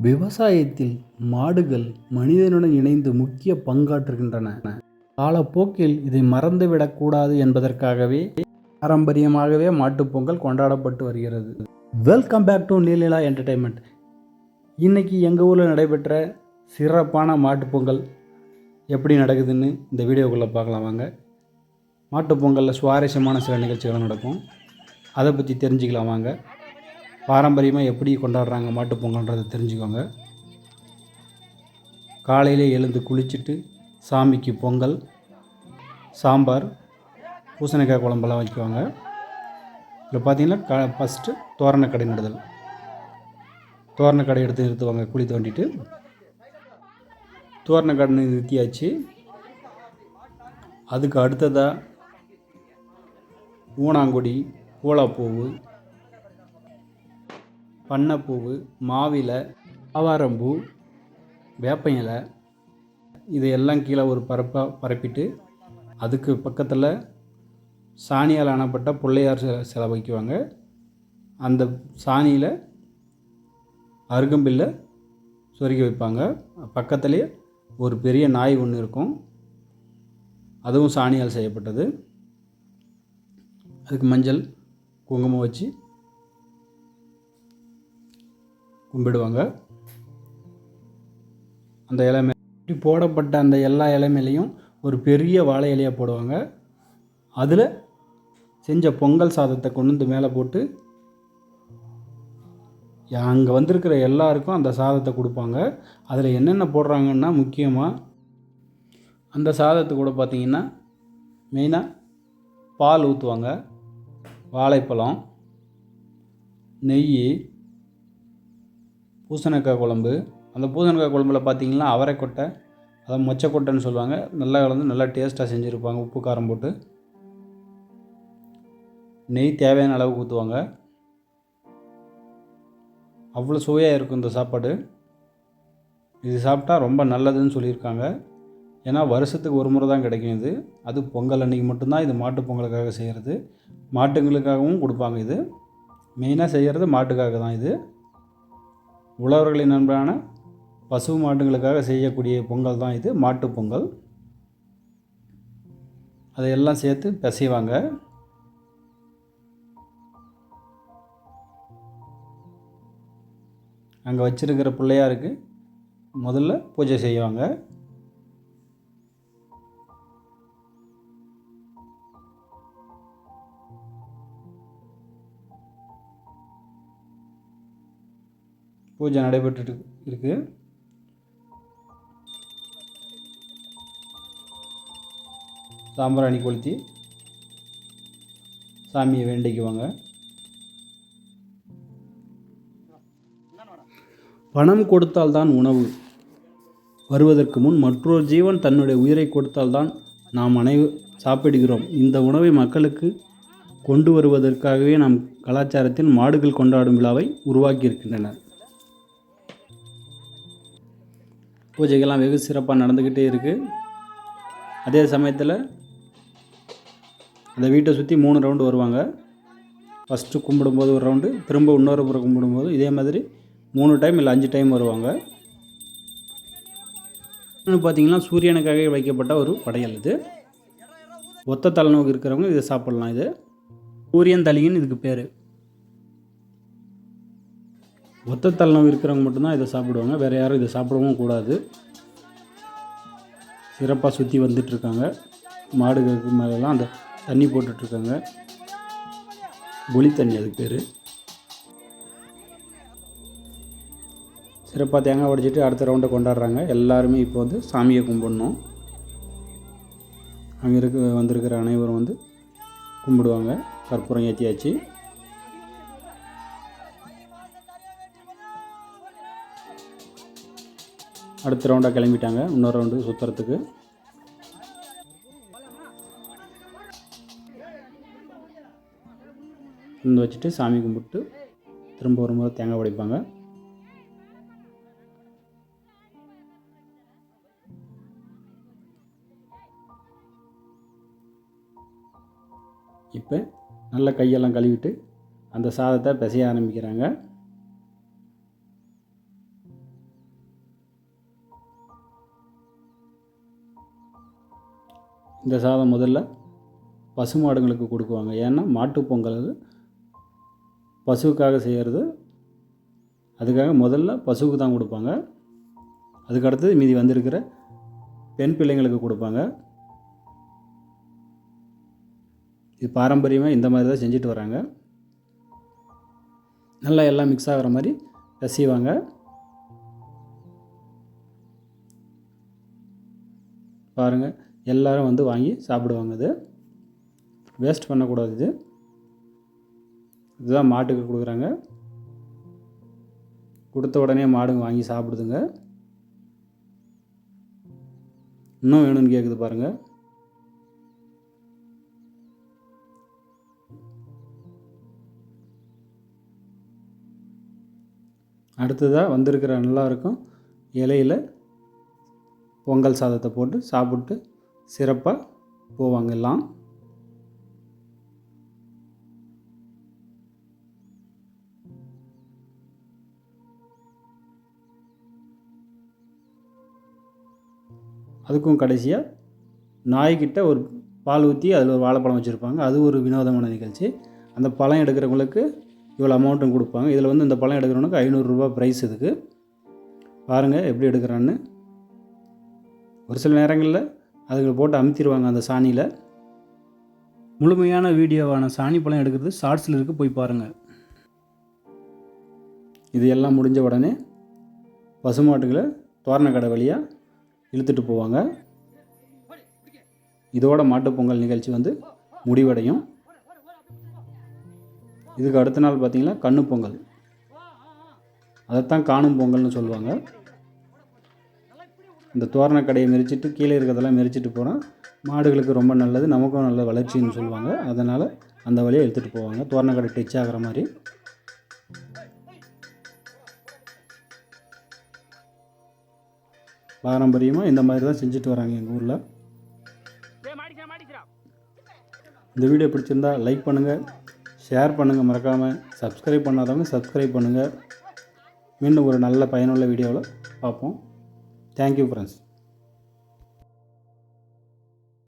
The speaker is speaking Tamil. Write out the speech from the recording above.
விவசாயத்தில் மாடுகள் மனிதனுடன் இணைந்து முக்கிய பங்காற்றுகின்றன. காலப்போக்கில் இதை மறந்துவிடக்கூடாது என்பதற்காகவே பாரம்பரியமாகவே மாட்டுப்பொங்கல் கொண்டாடப்பட்டு வருகிறது. Welcome back to Neelila entertainment இன்றைக்கி எங்கள் ஊரில் நடைபெற்ற சிறப்பான மாட்டுப் பொங்கல் எப்படி நடக்குதுன்னு இந்த வீடியோக்குள்ளே பார்க்கலாம் வாங்க. மாட்டுப் பொங்கலில் சுவாரஸ்யமான சில நிகழ்ச்சிகள் நடக்கும். அதை பற்றி தெரிஞ்சுக்கலாம் வாங்க. பாரம்பரியமாக எப்படி கொண்டாடுறாங்க மாட்டுப்பொங்கல்ன்றதை தெரிஞ்சுக்கோங்க. காலையிலே எழுந்து குளிச்சுட்டு சாமிக்கு பொங்கல் சாம்பார் பூசணிக்காய் குழம்பெல்லாம் வைக்குவாங்க இதில் பார்த்தீங்கன்னா க ஃபஸ்ட்டு தோரணக்கடை நடுதல். தோரணக்கடை எடுத்து நிறுத்துவாங்க குழி தோண்டிட்டு. தோரணக்கடை நிறுத்தியாச்சு. அதுக்கு அடுத்ததாக ஊனாங்குடி பூலாப்பூவு பண்ணப்பூவு மாவிலை ஆவாரம்பூ வேப்ப இலை இதையெல்லாம் கீழே ஒரு பரப்பாக பரப்பிட்டு அதுக்கு பக்கத்தில் சாணியால் அணப்பட்ட பிள்ளையார் சிலை சிலை வைக்குவாங்க அந்த சாணியில் அருகம்பில்லை சொருகி வைப்பாங்க. பக்கத்துலேயே ஒரு பெரிய நாய் ஒன்று இருக்கும். அதுவும் சாணியால் செய்யப்பட்டது. அதுக்கு மஞ்சள் குங்குமம் வச்சு கும்பிடுவாங்க. அந்த இலை இப்படி போடப்பட்ட அந்த எல்லா இலை மேலேயும் ஒரு பெரிய வாழை இலையாக போடுவாங்க. அதில் செஞ்ச பொங்கல் சாதத்தை கொண்டு வந்து மேலே போட்டு அங்கே வந்திருக்கிற எல்லாருக்கும் அந்த சாதத்தை கொடுப்பாங்க. அதில் என்னென்ன போடுறாங்கன்னா முக்கியமாக அந்த சாதத்து கூட பார்த்திங்கன்னா மெயினாக பால் ஊற்றுவாங்க வாழைப்பழம் நெய் பூசணிக்காய் குழம்பு. அந்த பூசணிக்காய் குழம்புல பார்த்தீங்கன்னா அவரைக்கொட்டை அதை மொச்சக்கொட்டைன்னு சொல்லுவாங்க. நல்லா கலந்து நல்லா டேஸ்ட்டாக செஞ்சுருப்பாங்க. உப்பு காரம் போட்டு. நெய் தேவையான அளவுக்கு ஊற்றுவாங்க அவ்வளோ சுவையாக இருக்கும் இந்த சாப்பாடு. இது சாப்பிட்டா ரொம்ப நல்லதுன்னு சொல்லியிருக்காங்க. ஏன்னா வருஷத்துக்கு ஒரு முறை தான் கிடைக்கும் இது. அது பொங்கல் அன்றைக்கி மட்டும்தான் இது மாட்டு பொங்கலுக்காக செய்கிறது மாட்டுங்களுக்காகவும் கொடுப்பாங்க இது. மெயினாக செய்கிறது மாட்டுக்காக தான் இது. உழவர்களின் நண்பரான பசு மாட்டுங்களுக்காக செய்யக்கூடிய பொங்கல் தான் இது மாட்டுப் பொங்கல். அதையெல்லாம் சேர்த்து பிசைவாங்க. அங்கே வச்சுருக்கிற பிள்ளையாருக்கு முதல்ல பூஜை செய்வாங்க. பூஜை நடைபெற்று இருக்கு. சாம்பிராணி கொளுத்தி சாமியை வேண்டிக்குவாங்க. பணம் கொடுத்தால்தான் உணவு. வருவதற்கு முன் மற்றொரு ஜீவன் தன்னுடைய உயிரை கொடுத்தால்தான் நாம் அனைவ சாப்பிடுகிறோம். இந்த உணவை மக்களுக்கு கொண்டு வருவதற்காகவே நம் கலாச்சாரத்தில் மாடுகள் கொண்டாடும் விழாவை உருவாக்கி பூஜைகள்லாம் வெகு சிறப்பாக நடந்துக்கிட்டே இருக்குது அதே சமயத்தில் அந்த வீட்டை சுற்றி மூணு ரவுண்டு வருவாங்க. ஃபஸ்ட்டு கும்பிடும்போது ஒரு ரவுண்டு திரும்ப இன்னொரு புறம் கும்பிடும்போது இதே மாதிரி மூணு டைம் இல்லை அஞ்சு டைம் வருவாங்க. இன்னொன்று பார்த்தீங்கன்னா சூரியனுக்காக வைக்கப்பட்ட ஒரு படையல் இது. ஒத்த தலைநோக்கு இருக்கிறவங்க இதை சாப்பிட்லாம் இது. சூரியன் தலின்னு இதுக்கு பேர். ஒத்த தலைநோவு இருக்கிறவங்க மட்டும்தான் இதை சாப்பிடுவாங்க. வேறு யாரும் இதை சாப்பிடவும் கூடாது. சிறப்பாக சுற்றி வந்துட்டுருக்காங்க. மாடுகளுக்கு மேலெல்லாம் அந்த தண்ணி போட்டுட்ருக்காங்க புளி தண்ணி அதுக்கு பேர். சிறப்பாக தேங்காய் உடைச்சிட்டு அடுத்த ரவுண்டை கொண்டாடுறாங்க. எல்லாருமே இப்போ வந்து சாமியை கும்பிடணும். அங்கே இருக்க வந்திருக்கிற அனைவரும் வந்து கும்பிடுவாங்க. கற்பூரம் ஏற்றியாச்சு அடுத்த ரவுண்டாக கிளம்பிட்டாங்க. இன்னொரு ரவுண்டு சுற்றுறதுக்கு இருந்து வச்சுட்டு சாமி கும்பிட்டு திரும்ப ஒரு முறை தேங்காய் உடைப்பாங்க. இப்போ நல்ல கையெல்லாம் கழுவிட்டு அந்த சாதத்தை பிசைய ஆரம்பிக்கிறாங்க. இந்த சாதம் முதல்ல பசுமாடுங்களுக்கு கொடுக்குவாங்க. ஏன்னா மாட்டுப் பொங்கல் அது. பசுவுக்காக செய்கிறது அதுக்காக முதல்ல பசுவுக்கு தான் கொடுப்பாங்க. அதுக்கடுத்து மீதி வந்திருக்கிற பெண் பிள்ளைங்களுக்கு கொடுப்பாங்க. இது பாரம்பரியமாக இந்த மாதிரி தான் செஞ்சுட்டு வராங்க. நல்லா எல்லாம் மிக்ஸ் ஆகிற மாதிரி ரசிவாங்க. பாருங்கள் எல்லோரும் வந்து வாங்கி சாப்பிடுவாங்க இது வேஸ்ட் பண்ணக்கூடாது இது. இதுதான் மாட்டுக்கு கொடுக்குறாங்க. கொடுத்த உடனே மாடுங்க வாங்கி சாப்பிடுதுங்க. இன்னும் வேணும்னு கேட்குது பாருங்கள் அடுத்ததாக வந்திருக்கிற நல்லாயிருக்கும் இலையில் பொங்கல் சாதத்தை போட்டு சாப்பிட்டு சிறப்பாக போவாங்க எல்லாம் அதுக்கும் கடைசியாக நாய்கிட்ட ஒரு பால் ஊற்றி அதில் ஒரு வாழைப்பழம் வச்சுருப்பாங்க. அது ஒரு வினோதமான நிகழ்ச்சி. அந்த பழம் எடுக்கிறவங்களுக்கு இவ்வளோ அமௌண்ட்டும் கொடுப்பாங்க. இதில் வந்து இந்த பழம் எடுக்கிறவனுக்கு ஐநூறுரூவா ப்ரைஸ் இதுக்கு. பாருங்கள் எப்படி எடுக்கிறான்னு. ஒரு சில நேரங்களில் அதுகளை போட்டு அமுத்திடுவாங்க அந்த சாணியில். முழுமையான வீடியோவான சாணி பழம் எடுக்கிறது ஷார்ட்ஸில் இருக்குது போய் பாருங்கள் இது எல்லாம் முடிஞ்ச உடனே பசுமாட்டுகளை தோரணக்கடை வழியாக இழுத்துட்டு போவாங்க. இதோட மாட்டுப் பொங்கல் நிகழ்ச்சி வந்து முடிவடையும். இதுக்கு அடுத்த நாள் பார்த்திங்கன்னா கண்ணு பொங்கல். அதைத்தான் காணும் பொங்கல்னு சொல்லுவாங்க. இந்த தோரணக்கடையை மெரிச்சிட்டு கீழே இருக்கிறதெல்லாம் மெரிச்சிட்டு போனால் மாடுகளுக்கு ரொம்ப நல்லது நமக்கும் நல்ல வளர்ச்சின்னு சொல்லுவாங்க. அதனால் அந்த வழியை எடுத்துகிட்டு போவாங்க. தோரணக்கடை டச் ஆகிற மாதிரி. பாரம்பரியமாக இந்த மாதிரி தான் செஞ்சுட்டு வராங்க எங்கள் ஊரில். இந்த வீடியோ பிடிச்சிருந்தா லைக் பண்ணுங்கள் ஷேர் பண்ணுங்கள் மறக்காமல் சப்ஸ்கிரைப் பண்ணாதவங்க சப்ஸ்கிரைப் பண்ணுங்கள் மீண்டும் ஒரு நல்ல பயனுள்ள வீடியோவில் பார்ப்போம். Thank you friends